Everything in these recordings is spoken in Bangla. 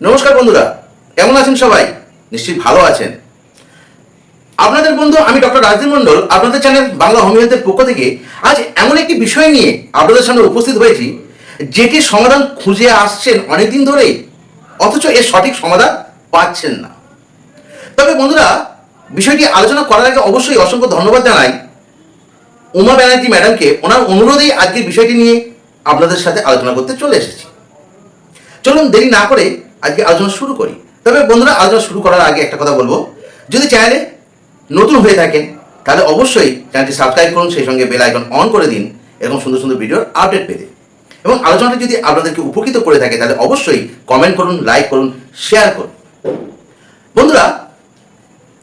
নমস্কার বন্ধুরা, কেমন আছেন সবাই? নিশ্চয়ই ভালো আছেন। আপনাদের বন্ধু, আমি ডক্টর রাজদীপ মন্ডল আপনাদের চ্যানেল বাংলা হোমিওপ্যাথের পক্ষ থেকে আজ এমন একটি বিষয় নিয়ে আপনাদের সামনে উপস্থিত হয়েছি যেটির সমাধান খুঁজে আসছেন অনেকদিন ধরেই, অথচ এর সঠিক সমাধান পাচ্ছেন না। তবে বন্ধুরা, বিষয়টি আলোচনা করার আগে অবশ্যই অসংখ্য ধন্যবাদ জানাই উমা ব্যানার্জি ম্যাডামকে। ওনার অনুরোধেই আজকের বিষয়টি নিয়ে আপনাদের সাথে আলোচনা করতে চলে এসেছি। চলুন দেরি না করে আজকে আলোচনা শুরু করি। তবে বন্ধুরা আলোচনা শুরু করার আগে একটা কথা বলব। যদি চ্যানেলে নতুন হয়ে থাকেন, তাহলে অবশ্যই চ্যানেলটি সাবস্ক্রাইব করুন, সেই সঙ্গে বেল আইকন অন করে দিন, এরকম সুন্দর সুন্দর ভিডিওর আপডেট পেতে। এবং আলোচনাটা যদি আপনাদেরকে উপকৃত করে থাকে, তাহলে অবশ্যই কমেন্ট করুন লাইক করুন শেয়ার করুন। বন্ধুরা,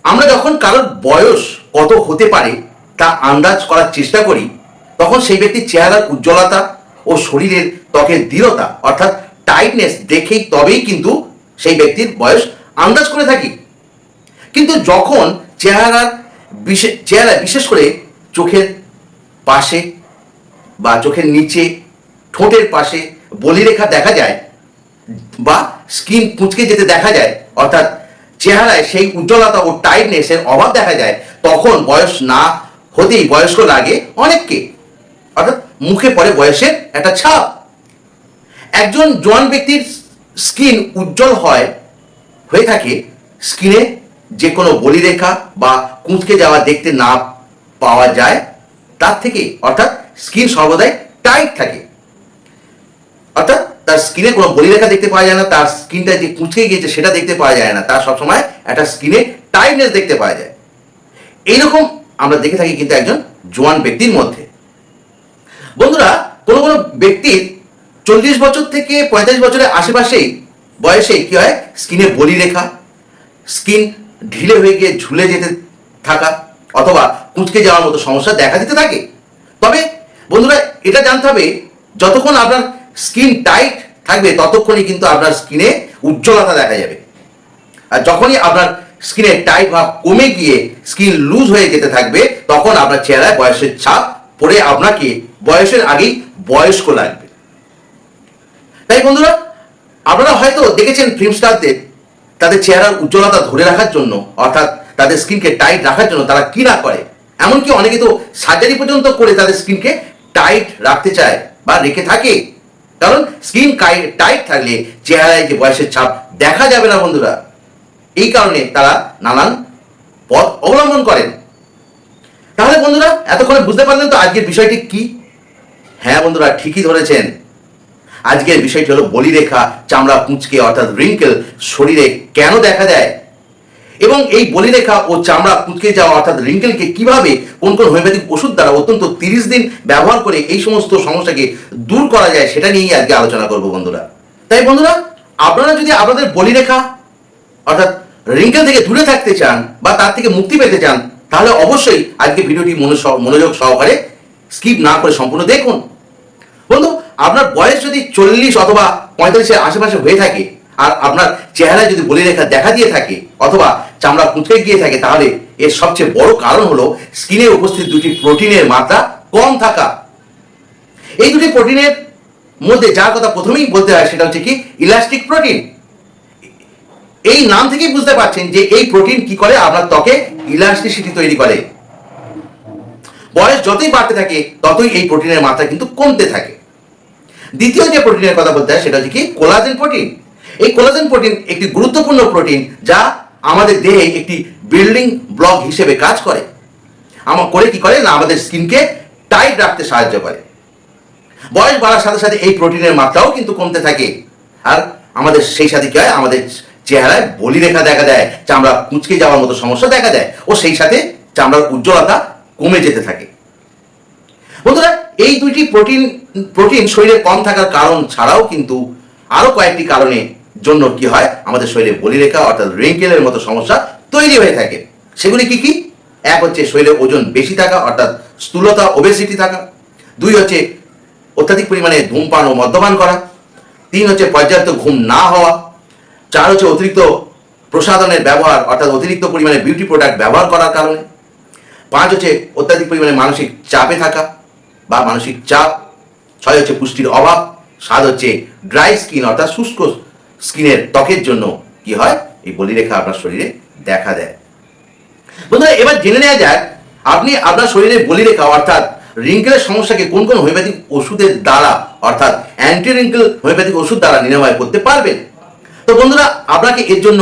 আমরা যখন কারোর বয়স কত হতে পারে, তা আন্দাজ করার চেষ্টা করি, তখন সেই ব্যক্তির চেহারার উজ্জ্বলতা ও শরীরের ত্বকের দৃঢ়তা, অর্থাৎ টাইটনেস দেখেই তবেই কিন্তু সেই ব্যক্তির বয়স আন্দাজ করে থাকি। কিন্তু যখন চেহারার বিশেষ চেহারা বিশেষ করে চোখের পাশে বা চোখের নিচে, ঠোঁটের পাশে বলিরেখা দেখা যায় বা স্কিন কুঁচকে যেতে দেখা যায়, অর্থাৎ চেহারায় সেই উজ্জ্বলতা ও টাইটনেসের অভাব দেখা যায়, তখন বয়স না হতেই বয়স্ক লাগে অনেককে। অর্থাৎ মুখে পড়ে বয়সের একটা ছাপ। একজন জোয়ান ব্যক্তির স্কিন উজ্জ্বল হয়, হয়ে থাকে স্কিনে যে কোনো বলিরেখা বা কুঁচকে যাওয়া দেখতে না পাওয়া যায়, তার থেকে অর্থাৎ স্কিন সর্বদাই টাইট থাকে। অর্থাৎ তার স্কিনে কোনো বলিরেখা দেখতে পাওয়া যায় না, তার স্কিনটা যে কুঁচকে গিয়েছে সেটা দেখতে পাওয়া যায় না, তার সবসময় একটা স্কিনে টাইটনেস দেখতে পাওয়া যায়। এইরকম আমরা দেখে থাকি কিন্তু একজন জোয়ান ব্যক্তির মধ্যে। বন্ধুরা, কোনো কোনো ব্যক্তির চল্লিশ বছর থেকে পঁয়তাল্লিশ বছরের আশেপাশেই বয়সে কি হয়? স্কিনে বলিরেখা স্কিন ঢিলে হয়ে গিয়ে ঝুলে যেতে থাকা অথবা কুঁচকে যাওয়ার মতো সমস্যা দেখা দিতে থাকে। তবে বন্ধুরা, এটা জানতে হবে, যতক্ষণ আপনার স্কিন টাইট থাকবে, ততক্ষণই কিন্তু আপনার স্কিনে উজ্জ্বলতা দেখা যাবে। আর যখনই আপনার স্কিনে টাইট ভাব কমে গিয়ে স্কিন লুজ হয়ে যেতে থাকবে, তখন আপনার চেহারায় বয়সের ছাপ পড়ে আপনাকে বয়সের আগেই বয়স্ক লাগবে। তাই বন্ধুরা, আপনারা হয়তো দেখেছেন ফিল্ম স্টারদের তাদের চেহারার উজ্জ্বলতা ধরে রাখার জন্য, অর্থাৎ তাদের স্কিনকে টাইট রাখার জন্য তারা কি না করে। এমনকি অনেকে তো সার্জারি পর্যন্ত করে তাদের স্কিনকে টাইট রাখতে চায় বা রেখে থাকে। কারণ স্কিন টাইট থাকলে চেহারায় যে বয়সের ছাপ দেখা যাবে না বন্ধুরা। এই কারণে তারা নানান পথ অবলম্বন করেন। তাহলে বন্ধুরা, এতক্ষণে বুঝতে পারলেন তো আজকের বিষয়টি কি? হ্যাঁ বন্ধুরা, ঠিকই ধরেছেন। আজকের বিষয়টি হলো বলিরেখা চামড়া কুঁচকে, অর্থাৎ রিঙ্কেল শরীরে কেন দেখা দেয়? এবং এই বলিরেখা ও চামড়া কুঁচকে যাওয়া, অর্থাৎ রিঙ্কেলকে কীভাবে কোন কোন হোমিওপ্যাথিক ওষুধ দ্বারা অত্যন্ত তিরিশ দিন ব্যবহার করে এই সমস্ত সমস্যাকে দূর করা যায়, সেটা নিয়েই আজকে আলোচনা করব বন্ধুরা। তাই বন্ধুরা, আপনারা যদি আপনাদের বলিরেখা, অর্থাৎ রিঙ্কেল থেকে দূরে থাকতে চান বা তার থেকে মুক্তি পেতে চান, তাহলে অবশ্যই আজকে ভিডিওটি মনোযোগ সহকারে স্কিপ না করে সম্পূর্ণ দেখুন। বন্ধু আপনার বয়স যদি চল্লিশ অথবা পঁয়তাল্লিশের আশেপাশে হয়ে থাকে, আর আপনার চেহারায় যদি বলিরেখা দেখা দিয়ে থাকে, অথবা চামড়া কুঁচকে গিয়ে থাকে, তাহলে এর সবচেয়ে বড় কারণ হলো স্কিনে উপস্থিত দুটি প্রোটিনের মাত্রা কম থাকা। এই দুটি প্রোটিনের মধ্যে যার কথা প্রথমেই বলতে হয় সেটা হচ্ছে কি, ইলাস্টিক প্রোটিন। এই নাম থেকেই বুঝতে পারছেন যে এই প্রোটিন কি করে? আপনার ত্বকে ইলাস্টিসিটি তৈরি করে। বয়স যতই বাড়তে থাকে, ততই এই প্রোটিনের মাত্রা কিন্তু কমতে থাকে। দ্বিতীয় যে প্রোটিনের কথা বলতে হয় সেটা হচ্ছে কি কোলাজেন প্রোটিন। এই কোলাজেন প্রোটিন একটি গুরুত্বপূর্ণ প্রোটিন যা আমাদের দেহে একটি বিল্ডিং ব্লক হিসেবে কাজ করে। আমার করে কি করে? না, আমাদের স্কিনকে টাইট রাখতে সাহায্য করে। বয়স বাড়ার সাথে সাথে এই প্রোটিনের মাত্রাও কিন্তু কমতে থাকে। আর আমাদের সেই সাথে কি হয়? আমাদের চেহারায় বলি রেখা দেখা দেয়, চামড়া কুঁচকে যাওয়ার মতো সমস্যা দেখা দেয়। ও সেই সাথে চামড়ার উজ্জ্বলতা কমে যেতে থাকে। বন্ধুরা, এই দুইটি প্রোটিন প্রোটিন শরীরে কম থাকার কারণ ছাড়াও কিন্তু আরও কয়েকটি কারণে জন্য কি হয়, আমাদের শরীরে বলিরেখা অর্থাৎ রিঙ্কেলের মতো সমস্যা তৈরি হয়ে থাকে। সেগুলি কি কি? এক হচ্ছে শরীরে ওজন বেশি থাকা, অর্থাৎ স্থূলতা ওবেসিটি থাকা। দুই হচ্ছে অত্যাধিক পরিমাণে ধূমপান ও মদ্যপান করা। তিন হচ্ছে পর্যাপ্ত ঘুম না হওয়া। চার হচ্ছে অতিরিক্ত প্রসাধনের ব্যবহার, অর্থাৎ অতিরিক্ত পরিমাণে বিউটি প্রোডাক্ট ব্যবহার করার কারণে। পাঁচ হচ্ছে অত্যাধিক পরিমাণে মানসিক চাপে থাকা। বা মানসিক চাপ, ছয় হচ্ছে পুষ্টির অভাব, সাত হচ্ছে ড্রাই স্কিন অর্থাৎ শুষ্ক স্কিনের ত্বকের জন্য কি হয়? এই বলিরেখা আপনার শরীরে দেখা দেয়। বন্ধুরা, এবার জেনে নেওয়া যাক, আপনি আপনার শরীরে বলিরেখা, অর্থাৎ রিঙ্কেলের সমস্যাকে কোন কোন হোমিওপ্যাথিক ওষুধের দ্বারা, অর্থাৎ অ্যান্টি রিঙ্কেল হোমিওপ্যাথিক ওষুধ দ্বারা নিরাময় করতে পারবেন? তো বন্ধুরা, আপনাকে এর জন্য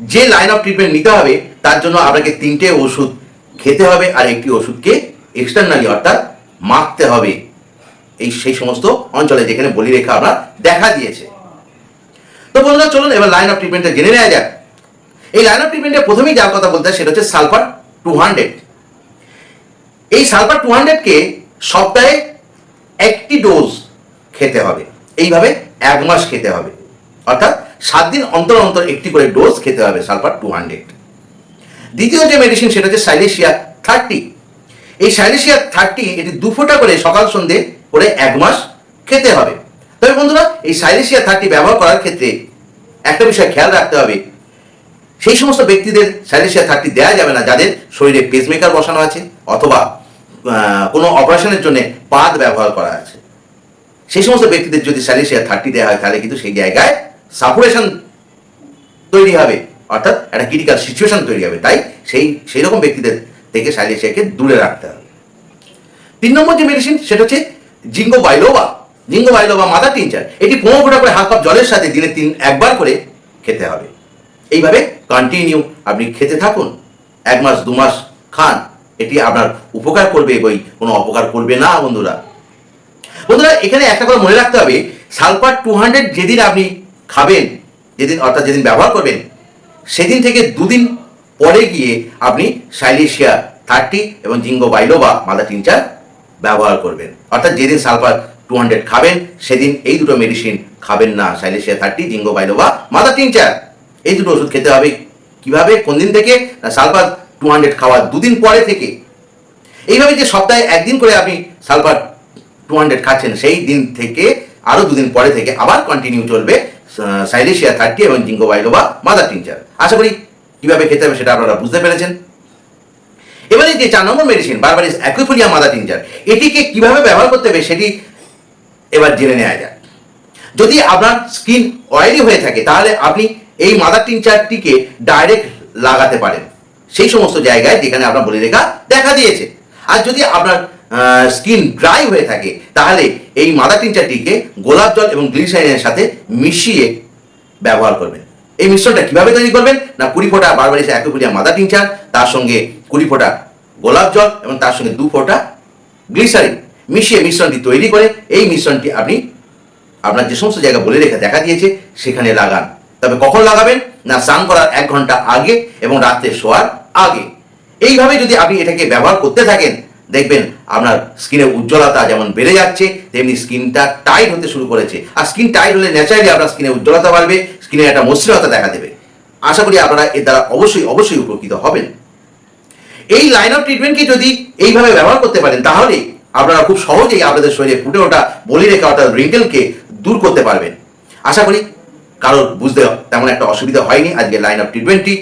যে লাইন অফ ট্রিটমেন্ট নিতে হবে, তার জন্য আপনাকে তিনটে ওষুধ খেতে হবে, আর একটি ওষুধকে এক্সটার্নালি অর্থাৎ মাখতে হবে। এই সেই সমস্ত অঞ্চলে যেখানে বলি বলিরেখা আপনার দেখা দিয়েছে। তো বন্ধুরা, চলুন এবার লাইন অফ ট্রিটমেন্টটা জেনে নেওয়া যাক। এই লাইন অফ ট্রিটমেন্টে প্রথমেই যার কথা বলতে হয় সেটা হচ্ছে সালফার টু হান্ড্রেড এই সালফার টু হান্ড্রেডকে সপ্তাহে একটি ডোজ খেতে হবে। এইভাবে এক মাস খেতে হবে। অর্থাৎ সাত দিন অন্তর অন্তর একটি করে ডোজ খেতে হবে সালফার টু হান্ড্রেড দ্বিতীয় যে মেডিসিন সেটা হচ্ছে সাইলেশিয়া থার্টি এই সাইলেশিয়া থার্টি এটি দু ফোঁটা করে সকাল সন্ধে করে এক মাস খেতে হবে। তবে বন্ধুরা, এই সাইলেশিয়া থার্টি ব্যবহার করার ক্ষেত্রে একটা বিষয় খেয়াল রাখতে হবে। সেই সমস্ত ব্যক্তিদের সাইলেশিয়া থার্টি দেওয়া যাবে না যাদের শরীরে পেসমেকার বসানো আছে অথবা কোনো অপারেশনের জন্য পাত ব্যবহার করা আছে। সেই সমস্ত ব্যক্তিদের যদি সাইলেশিয়া থার্টি দেওয়া হয়, তাহলে কিন্তু সেই জায়গায় সাপুরেশন তৈরি হবে। অর্থাৎ একটা ক্রিটিক্যাল সিচুয়েশন তৈরি হবে। তাই সেই সেই রকম ব্যক্তিদের থেকে সাইলেশিয়াকে দূরে রাখতে হবে। তিন নম্বর যে মেডিসিন সেটা হচ্ছে জিঙ্গো বাইলোবা। জিঙ্গো বাইলোবা মাদার টিনচার এটি পনেরো ফোঁটা করে হাফ কাপ জলের সাথে দিনে তিন, একবার করে খেতে হবে। এইভাবে কন্টিনিউ আপনি খেতে থাকুন, এক মাস, দু মাস খান, এটি আপনার উপকার করবে বই, কোনো অপকার করবে না বন্ধুরা। বন্ধুরা, এখানে একটা কথা মনে রাখতে হবে, সালফার টু হান্ড্রেড যেদিন আপনি খাবেন, যেদিন, অর্থাৎ যেদিন ব্যবহার করবেন, সেদিন থেকে দুদিন পরে গিয়ে আপনি সাইলেশিয়া থার্টি এবং জিঙ্গো বাইলোবা মাদার টিনচার ব্যবহার করবেন। অর্থাৎ যেদিন সালফার টু হান্ড্রেড খাবেন, সেদিন এই দুটো মেডিসিন খাবেন না, silicea thirty, ginkgo biloba mother tincture. এই দুটো ওষুধ খেতে হবে। কীভাবে? কোন দিন থেকে? সালফার টু হান্ড্রেড খাওয়ার দুদিন পরে থেকে। এইভাবে যে সপ্তাহে একদিন করে আপনি সালফার টু হান্ড্রেড খাচ্ছেন, সেই দিন থেকে, আরও দুদিন পরে থেকে আবার কন্টিনিউ চলবে সাইলেশিয়া থার্টি এবং জিঙ্গো বাইলোবা মাদার টিনচার। আশা করি কীভাবে খেতে হবে সেটা আপনারা বুঝতে পেরেছেন? এবারে যে চার নম্বর medicine berberis aquifolium mother tincture এটিকে কীভাবে ব্যবহার করতে হবে সেটি এবার জেনে নেওয়া যায় যদি আপনার স্কিন অয়েলি হয়ে থাকে, তাহলে আপনি এই মাদার টিনচারটিকে ডাইরেক্ট লাগাতে পারেন। সেই সমস্ত জায়গায় যেখানে আপনার বলি রেখা দেখা দিয়েছে। আর যদি আপনার স্কিন ড্রাই হয়ে থাকে, তাহলে এই মাদার টিনচারটিকে গোলাপ জল এবং গ্লিসারিনের সাথে মিশিয়ে ব্যবহার করবেন। এই মিশ্রণটা কীভাবে তৈরি করবেন? না কুড়ি ফোঁটা বারবার এসে এক ফুটিয়া মাদার টিনচার তার সঙ্গে কুড়ি ফোঁটা গোলাপ জল এবং তার সঙ্গে দু ফোঁটা গ্লিসারিন মিশিয়ে মিশ্রণটি তৈরি করে এই মিশ্রণটি আপনি আপনার যে সমস্ত জায়গা বলে রেখে দেখা দিয়েছে, সেখানে লাগান। তবে কখন লাগাবেন? না স্নান করার এক ঘণ্টা আগে এবং রাত্রে শোয়ার আগে। এইভাবে যদি আপনি এটাকে ব্যবহার করতে থাকেন, দেখবেন আপনার স্কিনের উজ্জ্বলতা যেমন বেড়ে যাচ্ছে, তেমনি স্কিনটা টাইট হতে শুরু করেছে। আর স্কিন টাইট হলে ন্যাচারালি আপনার স্কিনের উজ্জ্বলতা বাড়বে স্কিনের একটা মসৃণতা দেখা দেবে। আশা করি আপনারা এর দ্বারা অবশ্যই অবশ্যই উপকৃত হবেন। এই লাইন অফ ট্রিটমেন্টকে যদি এইভাবে ব্যবহার করতে পারেন, তাহলে আপনারা খুব সহজেই আপনাদের শরীরে ফুটে ওঠা বলি রেখা অর্থাৎ রিঙ্কেলকে দূর করতে পারবেন। আশা করি কারোর বুঝতে তেমন একটা অসুবিধা হয়নি আজকে লাইন অফ ট্রিটমেন্টটি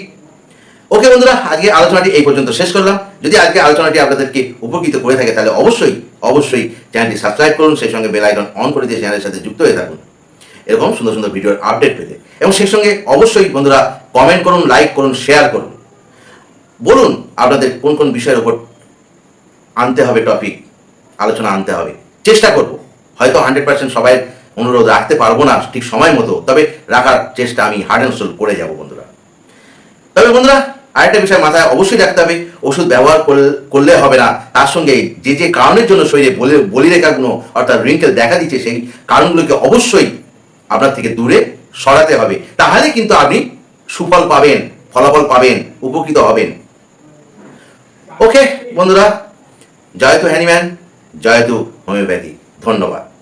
ওকে বন্ধুরা আজকে আলোচনাটি এই পর্যন্ত শেষ করলাম। যদি আজকে আলোচনাটি আপনাদেরকে উপকৃত করে থাকে, তাহলে অবশ্যই অবশ্যই চ্যানেলটি সাবস্ক্রাইব করুন, সেই সঙ্গে বেল আইকন অন করে দিয়ে চ্যানেলের সাথে যুক্ত হয়ে থাকুন। এরকম সুন্দর সুন্দর ভিডিওর আপডেট পেতে। এবং সেই সঙ্গে অবশ্যই বন্ধুরা কমেন্ট করুন লাইক করুন শেয়ার করুন। বলুন আপনাদের কোন কোন বিষয়ের উপর আনতে হবে টপিক আলোচনা আনতে হবে। চেষ্টা করব। হয়তো হান্ড্রেড পার্সেন্ট সবাই অনুরোধ রাখতে পারব না ঠিক সময় মতো, তবে রাখার চেষ্টা আমি হার্ড অ্যান্ড সোল করে যাব বন্ধুরা। তবে বন্ধুরা, আরেকটা বিষয় মাথায় অবশ্যই রাখতে হবে, ওষুধ ব্যবহার করলে- হবে না। তার সঙ্গে যে যে কারণের জন্য শরীরে বলি রেখাগুলো অর্থাৎ রিঙ্কেল দেখা দিচ্ছে, সেই কারণগুলোকে অবশ্যই আপনার থেকে দূরে সরাতে হবে। তাহলে কিন্তু আপনি সুফল পাবেন, ফলাফল পাবেন, উপকৃত হবেন। ওকে, বন্ধুরা জয়তু হ্যানিম্যান জয়তু হোমিওপ্যাথি। ধন্যবাদ।